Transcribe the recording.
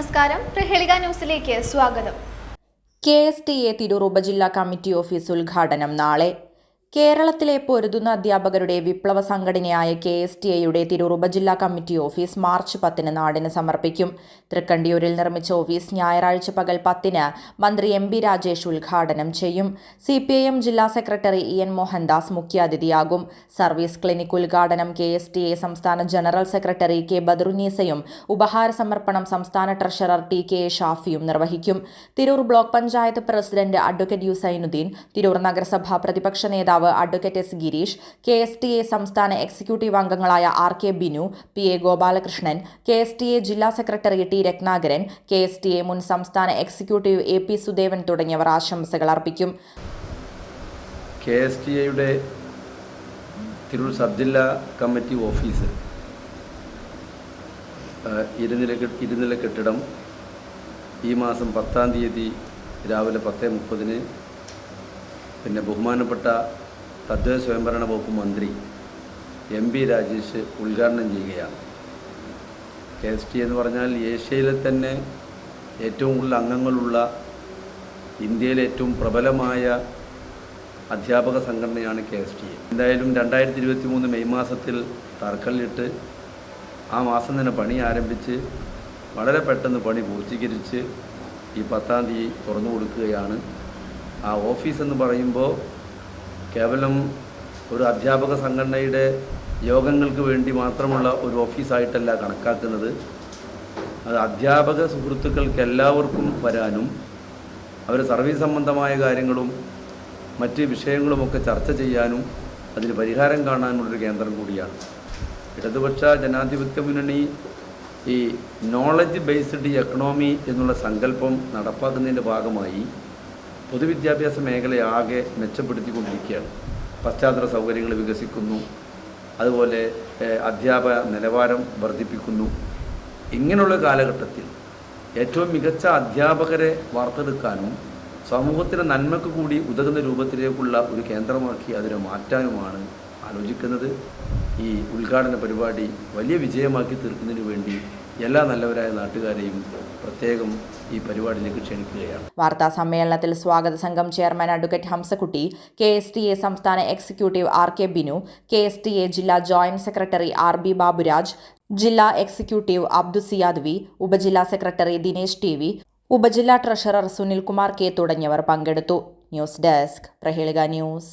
നമസ്കാരം. പ്രഹേളിക ന്യൂസിലേക്ക് സ്വാഗതം. K S T A Tirur ഉപജില്ലാ കമ്മിറ്റി ഓഫീസ് ഉദ്ഘാടനം നാളെ. കേരളത്തിലെ പൊരുതുന്ന അധ്യാപകരുടെ വിപ്ലവ സംഘടനയായ കെ എസ് ടി ഐയുടെ തിരൂർ ഉപജില്ലാ കമ്മിറ്റി ഓഫീസ് മാർച്ച് പത്തിന് നാടിന് സമർപ്പിക്കും. തൃക്കണ്ടിയൂരിൽ നിർമ്മിച്ച ഓഫീസ് ഞായറാഴ്ച പകൽ പത്തിന് മന്ത്രി എം ബി രാജേഷ് ഉദ്ഘാടനം ചെയ്യും. സി പി ഐ എം ജില്ലാ സെക്രട്ടറി ഇ എൻ മോഹൻദാസ് മുഖ്യാതിഥിയാകും. സർവീസ് ക്ലിനിക് ഉദ്ഘാടനം കെ എസ് ടി ഐ സംസ്ഥാന ജനറൽ സെക്രട്ടറി കെ ബദറുനീസയും ഉപഹാര സമർപ്പണം സംസ്ഥാന ട്രഷറർ ടി കെ ഷാഫിയും നിർവഹിക്കും. Tirur block panchayat president advocate U Zainuddin Tirur നഗരസഭാ പ്രതിപക്ഷ നേതാവ് advocate S Girish K S T A സംസ്ഥാന എക്സിക്യൂട്ടീവ് അംഗങ്ങളായ R K Binu P A Gopalakrishnan K S T A ജില്ലാ secretary T Ratnakaran K S T A മുൻ സംസ്ഥാന executive A P Sudevan തുടങ്ങിയവർ ആശംസകൾ അർപ്പിക്കും. കെ എസ് ടി എയുടെ Tirur sub ജില്ലാ കമ്മിറ്റി ഓഫീസ് ഇരുനില ഇരുനില കെട്ടിടം ഈ മാസം പത്താം തീയതി രാവിലെ പത്ത് മുപ്പതിന് പിന്നെ ബഹുമാനപ്പെട്ട തദ്ദേശ സ്വയംഭരണ വകുപ്പ് മന്ത്രി എം പി രാജേഷ് ഉദ്ഘാടനം ചെയ്യുകയാണ്. കെ എസ് ടി എന്ന് പറഞ്ഞാൽ ഏഷ്യയിലെ തന്നെ ഏറ്റവും കൂടുതൽ അംഗങ്ങളുള്ള ഇന്ത്യയിലെ ഏറ്റവും പ്രബലമായ അധ്യാപക സംഘടനയാണ് കെ എസ് ടി. എ എന്തായാലും രണ്ടായിരത്തി ഇരുപത്തി മൂന്ന് മെയ് മാസത്തിൽ തറക്കല്ലിട്ട് ആ മാസം തന്നെ പണി ആരംഭിച്ച് വളരെ പെട്ടെന്ന് പണി പൂർത്തീകരിച്ച് ഈ പത്താം തീയതി തുറന്നു കൊടുക്കുകയാണ്. ആ ഓഫീസ് എന്ന് പറയുമ്പോൾ കേവലം ഒരു അധ്യാപക സംഘടനയുടെ യോഗങ്ങൾക്ക് വേണ്ടി മാത്രമുള്ള ഒരു ഓഫീസായിട്ടല്ല കണക്കാക്കുന്നത്. അത് അധ്യാപക സുഹൃത്തുക്കൾക്ക് എല്ലാവർക്കും വരാനും അവർ സർവീസ് സംബന്ധമായ കാര്യങ്ങളും മറ്റ് വിഷയങ്ങളുമൊക്കെ ചർച്ച ചെയ്യാനും അതിന് പരിഹാരം കാണാനുള്ളൊരു കേന്ദ്രം കൂടിയാണ്. ഇടതുപക്ഷ ജനാധിപത്യ മുന്നണി ഈ നോളജ് ബേസ്ഡ് എക്കണോമി എന്നുള്ള സങ്കല്പം നടപ്പാക്കുന്നതിന്റെ ഭാഗമായി പൊതുവിദ്യാഭ്യാസ മേഖലയാകെ മെച്ചപ്പെടുത്തിക്കൊണ്ടിരിക്കുകയാണ്. പശ്ചാത്തല സൗകര്യങ്ങൾ വികസിക്കുന്നു. അതുപോലെ അധ്യാപക നിലവാരം വർദ്ധിപ്പിക്കുന്നു. ഇങ്ങനെയുള്ള കാലഘട്ടത്തിൽ ഏറ്റവും മികച്ച അധ്യാപകരെ വാർത്തെടുക്കാനും സമൂഹത്തിന്റെ നന്മക്ക് കൂടി ഉതകുന്ന രൂപത്തിലേക്കുള്ള ഒരു കേന്ദ്രമാക്കി അതിനെ മാറ്റാനുമാണ് ആലോചിക്കുന്നത്. ഈ ഉദ്ഘാടന പരിപാടി വലിയ വിജയമാക്കി തീർക്കുന്നതിന് വേണ്ടി എല്ലാ നല്ലവരായ നാട്ടുകാരെയും പ്രത്യേകം ഈ പരിപാടിയിലേക്ക് ക്ഷണിക്കുകയാണ്. വാർത്താ സമ്മേളനത്തിൽ സ്വാഗത സംഘം chairman advocate Hamsakutty K S T A സംസ്ഥാന executive R K Binu K S T A ജില്ലാ joint secretary R B Baburaj ജില്ലാ എക്സിക്യൂട്ടീവ് അബ്ദു സിയാദ് വി ഉപജില്ലാ സെക്രട്ടറി ദിനേശ് ടി വി ഉപജില്ലാ ട്രഷറർ സുനിൽകുമാർ കെ തുടങ്ങിയവർ പങ്കെടുത്തു. News desk Prahelika news.